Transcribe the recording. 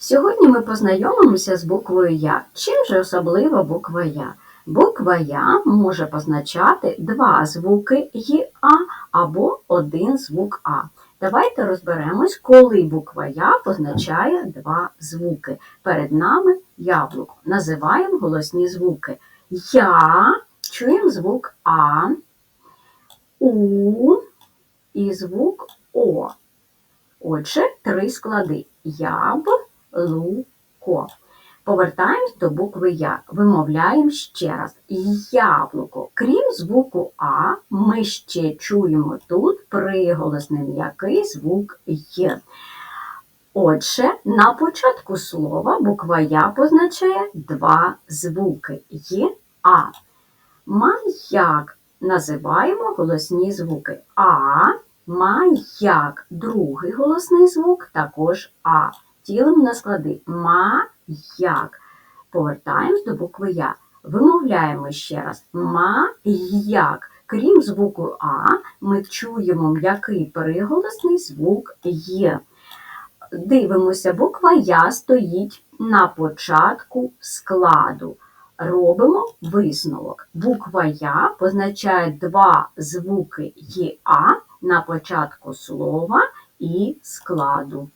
Сьогодні ми познайомимося з буквою Я. Чим же особлива буква Я? Буква Я може позначати два звуки й або один звук А. Давайте розберемось, коли буква Я позначає два звуки. Перед нами яблуко. Називаємо голосні звуки. Я чуємо звук А, У і звук О. Отже, три склади. Яблуко. Повертаємось до букви Я. Вимовляємо ще раз. Яблуко. Крім звуку А, ми ще чуємо тут приголосний м'який звук Й. Отже, на початку слова буква Я позначає два звуки Й, А. Маяк називаємо голосні звуки А, маяк. Другий голосний звук також А. Ділимо на склади маяк. Повертаємось до букви Я. Вимовляємо ще раз маяк. Крім звуку А, ми чуємо м'який приголосний звук Є. Дивимося, буква Я стоїть на початку складу. Робимо висновок. Буква Я позначає два звуки ЄА на початку слова і складу.